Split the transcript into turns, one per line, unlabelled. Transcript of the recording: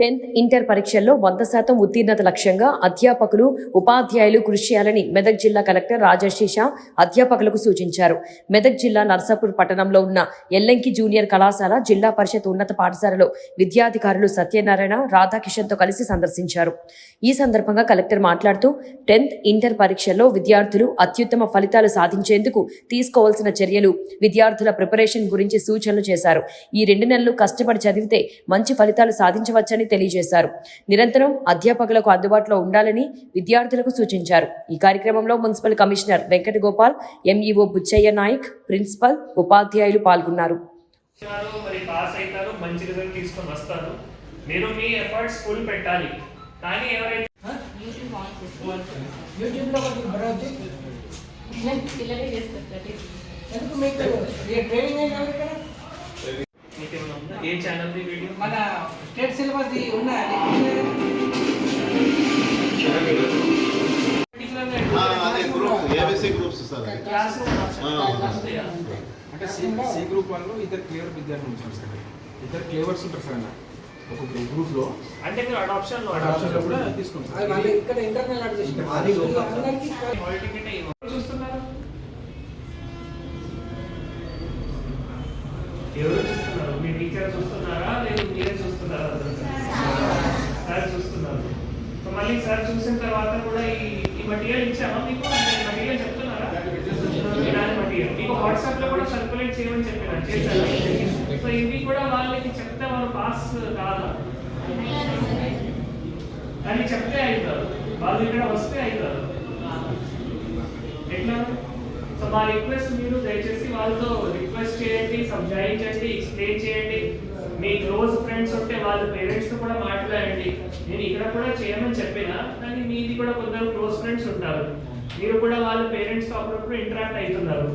Tenth inter పరీక్షల్లో వంద శాతం ఉత్తీర్ణత లక్ష్యంగా అధ్యాపకులు ఉపాధ్యాయులు కృషి చేయాలని మెదక్ జిల్లా కలెక్టర్ రాజశేష అధ్యాపకులకు సూచించారు. మెదక్ జిల్లా నర్సాపూర్ పట్టణంలో ఉన్న ఎల్లంకి జూనియర్ కళాశాల జిల్లా పరిషత్ ఉన్నత పాఠశాలలో విద్యాధికారులు సత్యనారాయణ రాధాకిషన్తో కలిసి సందర్శించారు. ఈ సందర్భంగా కలెక్టర్ మాట్లాడుతూ టెన్త్ ఇంటర్ పరీక్షల్లో విద్యార్థులు అత్యుత్తమ ఫలితాలు సాధించేందుకు తీసుకోవాల్సిన చర్యలు విద్యార్థుల ప్రిపరేషన్ గురించి సూచనలు చేశారు. ఈ రెండు నెలలు కష్టపడి చదివితే మంచి ఫలితాలు సాధించవచ్చని తెలియజేశారు. నిరంతరం అధ్యాపకులకు అందుబాటులో ఉండాలని విద్యార్థులకు సూచించారు. ఈ కార్యక్రమంలో municipal commissioner Venkata Gopal MEO Buchaiah Naik principal ఉపాధ్యాయులు పాల్గొన్నారు.
చేస్తున్నారు, మరి పాస్ అవుతారు మంచి రిజల్ట్ తీసుకొని వస్తారు. మీరు మీ ఎఫర్ట్స్ ఫుల్ పెట్టాలి. కానీ ఎవరైతే
యూట్యూబ్లో ఒకటి భరోజీ
పిల్లలే చేస్తారు ప్రతి
ఎందుకు మీకు? ఏ ట్రైనింగ్ అయినా ఇక్కడ?
మీకు ఏమైనా ఉందా? ఏ ఛానల్ వీడియో?
మన ఉన్నాయండి
అదే గ్రూప్ ఏబిసి గ్రూప్స్ సార్ అది.
క్లాస్
ఆ.
వస్తాయా
అంటే సి సి గ్రూప్ వాళ్ళు ఇద్దరు క్లియర్ విద్యార్థులు ఉంటారు సార్ ఇద్దరు క్లేవర్స్ ఉంటారు సార్ అన్న. ఒక గ్రూప్లో
అంటే మీరు
అడాప్షన్లో కూడా
అది
తీసుకుంటారు.
మళ్ళీ ఇక్కడ ఇంటర్నల్ అడ్జస్ట్ అందరికీ
హాల్ టికెట్ ఎవరు చూస్తున్నారు? ఎవరు చూస్తున్నారు? మీ టీచర్ చూస్తున్నారా? సార్ చూస్తున్నారు. సో మళ్ళీ సార్ చూసిన తర్వాత కూడా ఈ ఈ మటీరియల్ ఇచ్చామా మీకు? మటీరియల్ చెప్తున్నారా? మటీరియల్ మీకు వాట్సాప్లో కూడా సర్క్యులేట్ చేయమని చెప్పిన? చేశారు? సో ఇవి కూడా వాళ్ళకి చెప్తే వాళ్ళు పాస్ కాదా? కానీ చెప్తే అవుతారు వాళ్ళు ఇక్కడ వస్తే అవుతారు ఎట్లా? సో మా రిక్వెస్ట్ మీరు దయచేసి వాళ్ళతో రిక్వెస్ట్ చేయండి సంజాయించండి ఎక్స్ప్లెయిన్ చేయండి. మీ క్లోజ్ ఫ్రెండ్స్ ఉంటే వాళ్ళ పేరెంట్స్తో కూడా మాట్లాడండి. నేను ఇక్కడ కూడా చేయమని చెప్పినా కానీ మీది కూడా కొందరు క్లోజ్ ఫ్రెండ్స్ ఉంటారు. మీరు కూడా వాళ్ళ పేరెంట్స్తో అప్పుడప్పుడు ఇంటరాక్ట్ అవుతున్నారు.